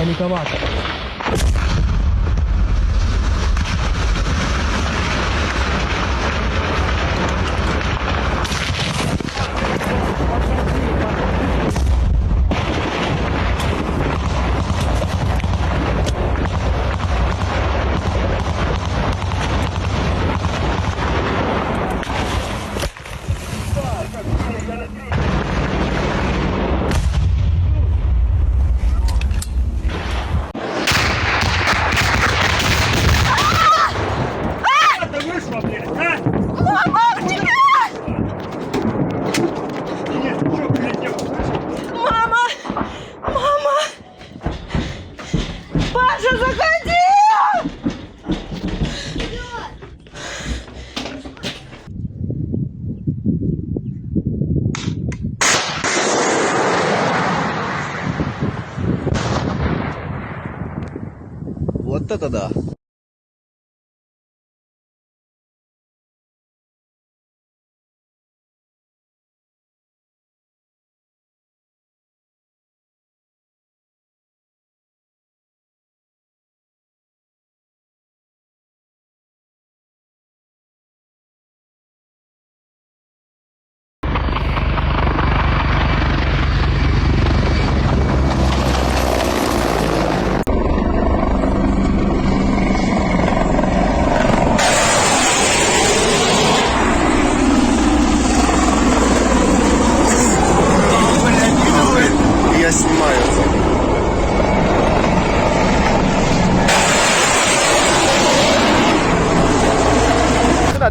далековато. Мама, тебя! Мама! Мама! Паша, заходи! Вот это да.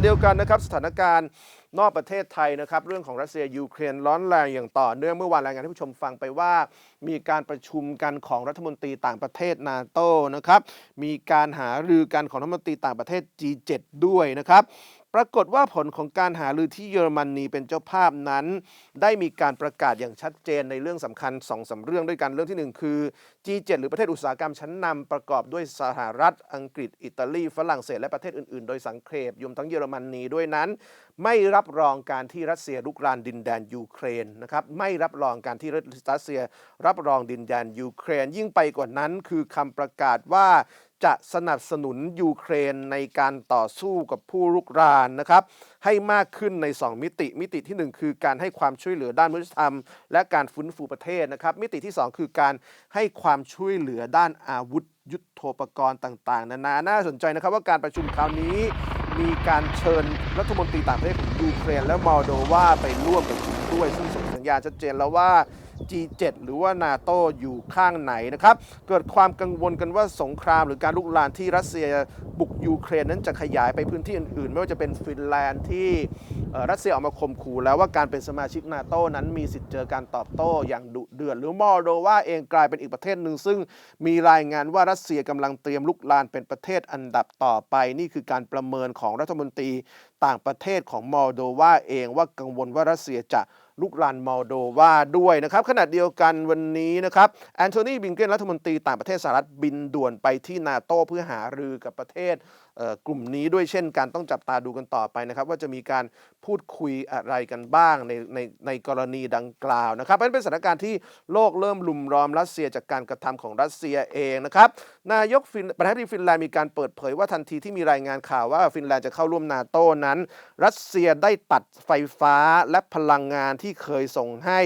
ดียวกันนะครับสถานการณ์นอกประเทศไทยนะครับเรื่องของรัสเซียยูเครนร้อนแรงอย่างต่อเนื่องเมื่อวานรายงานให้ผู้ชมฟังไปว่า มีการประชุมกันของรัฐมนตรีต่างประเทศนาโตนะครับมีการหารือกันของรัฐมนตรีต่างประเทศ G7 ด้วยนะครับ ปรากฏว่าผลของการหารือที่เยอรมนีเป็นเจ้าภาพนั้น ได้มีการประกาศอย่างชัดเจนในเรื่องสำคัญ2อสาเรื่องด้วยกันเรื่องทีหนึ่1 คือ G7 หรือประเทศอุตสาหกรรมชั้นนำประกอบด้วยสหรัฐ อังกฤษ อิตาลี ฝรั่งเศส และประเทศอื่น ๆ โดยสังเคปรวมทั้งเยอรมนีด้วยนั้น ไม่รับรองการที่รัสเซียลุกรานดินแดนยูเครนนะครับไม่รับรองการที่รัสเซียรับรองดินแดนยูเครน ยิ่งไปกว่านั้น คือคำประกาศว่า จะสนับสนุนยูเครนในการต่อสู้กับผู้รุกรานนะครับให้มากขึ้นใน 2 มิติ มิติทีหนึ่1 คือการให้ความช่วยเหลือด้านมนุษยธรรม และการฟื้นฟูประเทศนะครับ มิติที่ 2 คือการให้ความช่วยเหลือด้านอาวุธ ยุทโธปกรณ์ต่าง ๆ นานาน่าสนใจนะครับว่าการประชุมคราวนี้ มีการเชิญรัฐมนตรีต่างประเทศของยูเครน และมอลโดวาไปร่วมประชุมด้วยซึ่งส่งสัญญาณชัดเจนแล้วว่า G7 หรือว่านาโตอยู่ข้างไหนนะครับ เกิดความกังวลกันว่าสงครามหรือการลุกลานที่รัสเซียบุกยูเครนนั้นจะขยายไปพื้นที่อื่นๆ ไม่ว่าจะเป็นฟินแลนด์ที่รัสเซียออกมาข่มขู่แล้วว่าการเป็นสมาชิกนาโตนั้นมีสิทธิ์เจอการตอบโต้อย่างดุเดือดหรือมอลโดวาเองกลายเป็นอีกประเทศหนึ่งซึ่งมีรายงานว่ารัสเซียกำลังเตรียมลุกลานเป็นประเทศอันดับต่อไป นี่คือการประเมินของรัฐมนตรีต่างประเทศของมอลโดวาเองว่ากังวลว่ารัสเซียจะลุกลานมอลโดวาด้วยนะครับขณะเดียวกันวันนี้นะครับแอนโทนีบิงเกนรัฐมนตรีต่างประเทศสหรัฐบินด่วนไปที่นาโตเพื่อหารือกับประเทศ กลุ่มนี้ด้วยเช่นกันต้องจับตาดูกันต่อไปนะครับ ว่าจะมีการพูดคุยอะไรกันบ้างในในในกรณีดังกล่าวนะครับนั้นเป็นสถานการณ์ที่โลกเริ่มลุมล้อมรัสเซียจากการกระทำของรัสเซียเองนะครับนายกฟินประธานาธิบดีฟินแลนด์มีการเปิดเผยว่าทันทีที่มีรายงานข่าวว่าฟินแลนด์จะเข้าร่วมนาโต้นั้น รัสเซียได้ตัดไฟฟ้าและพลังงานที่เคยส่งให้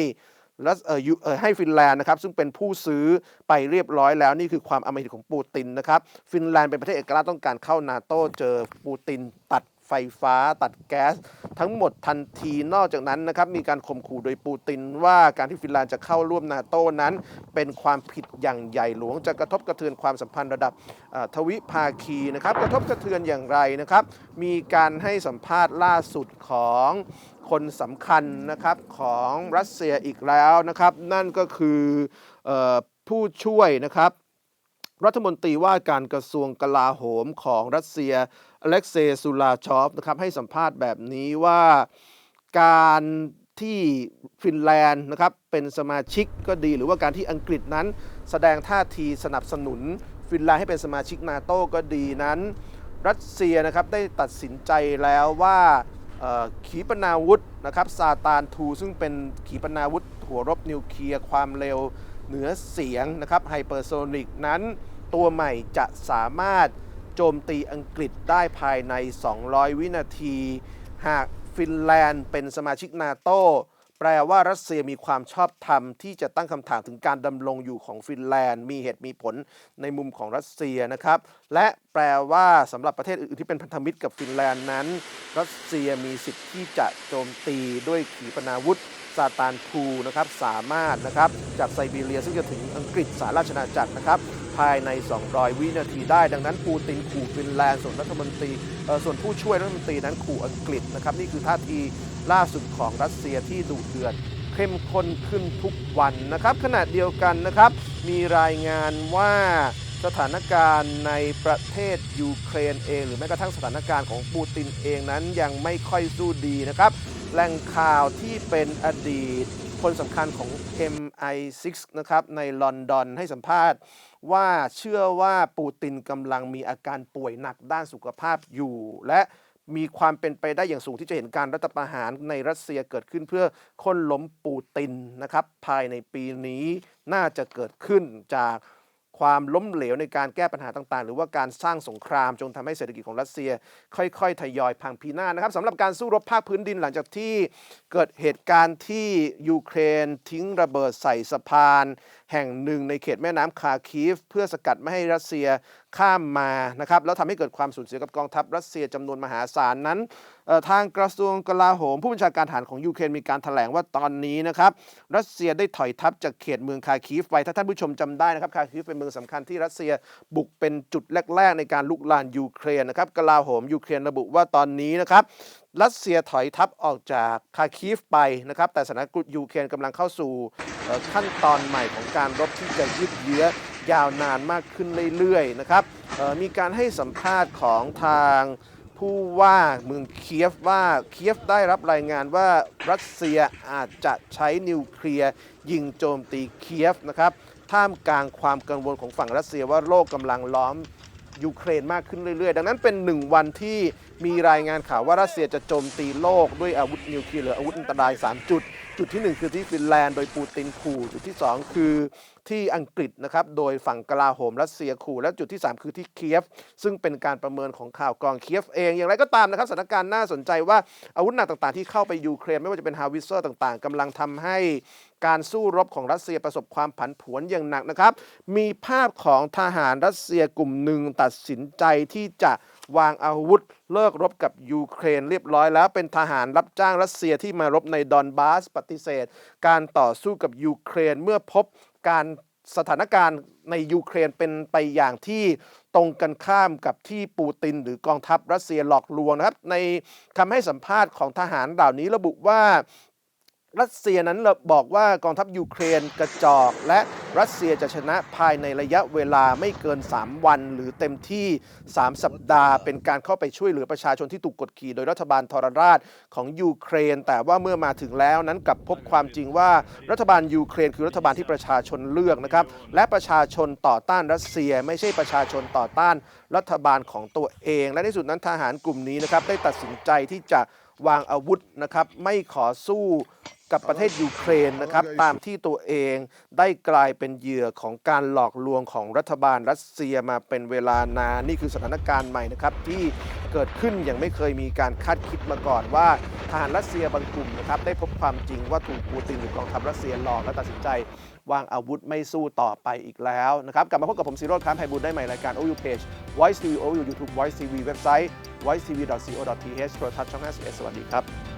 รัสเออเออให้ฟินแลนด์นะครับซึ่งเป็นผู้ซื้อไปเรียบร้อยแล้วนี่คือความอเมหิตของปูตินนะครับ ฟินแลนด์เป็นประเทศเอกราชต้องการเข้านาโตเจอปูตินตัด ไฟฟ้าตัดแก๊ส ทั้งหมดทันทีนอกจากนั้นนะครับมีการข่มขู่โดยปูตินว่าการที่ฟินแลนด์จะเข้าร่วมนาโต้นั้น เป็นความผิดอย่างใหญ่หลวงจะกระทบกระเทือนความสัมพันธ์ระดับทวิภาคีนะครับกระทบกระเทือนอย่างไรนะครับมีการให้สัมภาษณ์ล่าสุดของคนสำคัญนะครับของรัสเซียอีกแล้วนะครับ นั่นก็คือออผู้ช่วยนะครับ รัฐมนตรีว่าการกระทรวงกลาโหมของรัสเซียอเล็กเซย์ซูลาชอฟนะครับให้สัมภาษณ์แบบนี้ว่าการที่ฟินแลนด์นะครับเป็นสมาชิกก็ดี หรือว่าการที่อังกฤษนั้น แสดงท่าทีสนับสนุน ฟินแลนด์ให้เป็นสมาชิกนาโต้ก็ดีนั้น รัสเซียนะครับได้ตัดสินใจแล้วว่าขีปนาวุธนะครับซาตานทูซึ่งเป็นขีปนาวุธหัวรบนิวเคลียร์ความเร็วเหนือเสียงนะครับไฮเปอร์โซนิกนั้น ตัวใหม่จะสามารถโจมตีอังกฤษได้ภายใน 200 วินาที หากฟินแลนด์เป็นสมาชิกนาโตแปลว่ารัสเซียมีความชอบธรรมที่จะตั้งคำถามถึงการดำรงอยู่ของฟินแลนด์ มีเหตุมีผลในมุมของรัสเซียนะครับ และแปลว่าสำหรับประเทศอื่นที่เป็นพันธมิตรกับฟินแลนด์นั้น รัสเซียมีสิทธิ์ที่จะโจมตีด้วยขีปนาวุธ ซาตานทูนะครับสามารถนะครับจากไซบีเรียซึ่งจะถึงอังกฤษสหราชอาจักรนะครับภายใน 200 วินาทีได้ ดังนั้นปูตินขู่ฟินแลนด์ส่วนรัฐมนตรีเอ่อส่วนผู้ช่วยรัฐมนตรีนั้นขู่อังกฤษนะครับนี่คือท่าทีล่าสุดของรัสเซียที่ดุเดือดเข้มข้นขึ้นทุกวันนะครับขณะเดียวกันนะครับมีรายงานว่า สถานการณ์ในประเทศยูเครนเอง หรือแม้กระทั่งสถานการณ์ของปูตินเองนั้นยังไม่ค่อยสู้ดีนะครับ แหล่งข่าวที่เป็นอดีตคนสำคัญของ MI6 นะครับในลอนดอนให้สัมภาษณ์ว่าเชื่อว่าปูตินกำลังมีอาการป่วยหนักด้านสุขภาพอยู่ และมีความเป็นไปได้อย่างสูงที่จะเห็นการรัฐประหารในรัสเซียเกิดขึ้นเพื่อค้นล้มปูตินนะครับภายในปีนี้น่าจะเกิดขึ้นจาก ความล้มเหลวในการแก้ปัญหาต่างๆ หรือว่าการสร้างสงครามจนทำให้เศรษฐกิจของรัสเซีย ค่อยๆ ทยอยพังพินาศนะครับสำหรับการสู้รบภาคพื้นดินหลังจากที่เกิดเหตุการณ์ที่ยูเครนทิ้งระเบิดใส่สะพานแห่งหนึ่งในเขตแม่น้ำคาคีฟ เพื่อสกัดไม่ให้รัสเซียข้ามมานะครับแล้วทำให้เกิดความสูญเสียกับกองทัพรัสเซียจำนวนมหาศาลนั้นทางกระทรวงกลาโหม ผู้บัญชาการทหารของยูเครนมีการถแถลงว่าตอนนี้นะครับรัสเซียได้ถอยทัพจากเขตเมืองคาคีฟไปถ้าท่านผู้ชมจำได้นะครับคาคีฟเป็นเมืองสำคัญที่รัสเซียบุกเป็นจุดแรก ๆ ในการลุกลานยูเครนนะครับกลาโหมยูเครนระบุว่าตอนนี้นะครับ รัสเซียถอยทัพออกจากคาคีฟไปนะครับ แต่สถานการณ์ยูเครนกำลังเข้าสู่ขั้นตอนใหม่ของการรบที่จะยืดเยื้อยาวนานมากขึ้นเรื่อยๆนะครับมีการให้สัมภาษณ์ของทางผู้ว่าเมืองเคียฟว่าเคียฟได้รับรายงานว่ารัสเซียอาจจะใช้นิวเคลียร์ยิงโจมตีเคียฟนะครับท่ามกลางความกังวลของฝั่งรัสเซียว่าโลกกำลังล้อม ยูเครนมากขึ้นเรื่อยๆ ดังนั้นเป็นหนึ่งวันที่มีรายงานข่าวว่ารัสเซียจะโจมตีโลกด้วยอาวุธนิวเคลียร์หรืออาวุธอันตราย 3 จุด จุดที่ 1 คือที่ฟินแลนด์โดยปูตินขู่ จุดที่ 2 คือที่อังกฤษนะครับโดยฝั่งกลาโหมรัสเซียขู่ และจุดที่ 3 คือที่เคียฟ ซึ่งเป็นการประเมินของข่าวกองเคียฟเอง อย่างไรก็ตามนะครับสถานการณ์น่าสนใจว่าอาวุธหนักต่างๆ ที่เข้าไปยูเครนไม่ว่าจะเป็นฮาวิเซอร์ต่างๆกำลังทำให้ การสู้รบของรัสเซียประสบความผันผวนอย่างหนักนะครับ มีภาพของทหารรัสเซียกลุ่มหนึ่งตัดสินใจที่จะวางอาวุธเลิกรบกับยูเครนเรียบร้อยแล้ว เป็นทหารรับจ้างรัสเซียที่มารบในดอนบาสปฏิเสธ การต่อสู้กับยูเครนเมื่อพบการสถานการณ์ในยูเครนเป็นไปอย่างที่ตรงกันข้ามกับที่ปูติน หรือกองทัพรัสเซียหลอกลวงนะครับ ในคำให้สัมภาษณ์ของทหารเหล่านี้ระบุว่า รัสเซียนั้นบอกว่ากองทัพยูเครนกระจอก และรัสเซียจะชนะภายในระยะเวลาไม่เกิน 3 วัน หรือเต็มที่ 3 สัปดาห์ เป็นการเข้าไปช่วยเหลือประชาชนที่ถูกกดขี่โดยรัฐบาลทรราชของยูเครน แต่ว่าเมื่อมาถึงแล้วนั้นกลับพบความจริงว่ารัฐบาลยูเครนคือรัฐบาลที่ประชาชนเลือกนะครับและประชาชนต่อต้านรัสเซีย ไม่ใช่ประชาชนต่อต้านรัฐบาลของตัวเอง และในสุดนั้นทหารกลุ่มนี้นะครับได้ตัดสินใจที่จะวางอาวุธนะครับไม่ขอสู้ กับประเทศยูเครนนะครับตามที่ตัวเองได้กลายเป็นเหยื่อของการหลอกลวงของรัฐบาลรัสเซียมาเป็นเวลานานนี่คือสถานการณ์ใหม่นะครับที่เกิดขึ้นอย่างไม่เคยมีการคาดคิดมาก่อนว่าทหารรัสเซียบางกลุ่มนะครับได้พบความจริงว่าถูกปูตินหรือกองทัพรัสเซียหลอกและตัดสินใจ วางอาวุธไม่สู้ต่อไปอีกแล้วนะครับกลับมาพบกับผมซีโรดค้ามไพบูลย์ได้ใหม่รายการ OU Page Voice TV OU YouTube Voice TV เว็บไซต์ voicetv.co.th โทรทัศน์ช่อง 51 สวัสดีครับ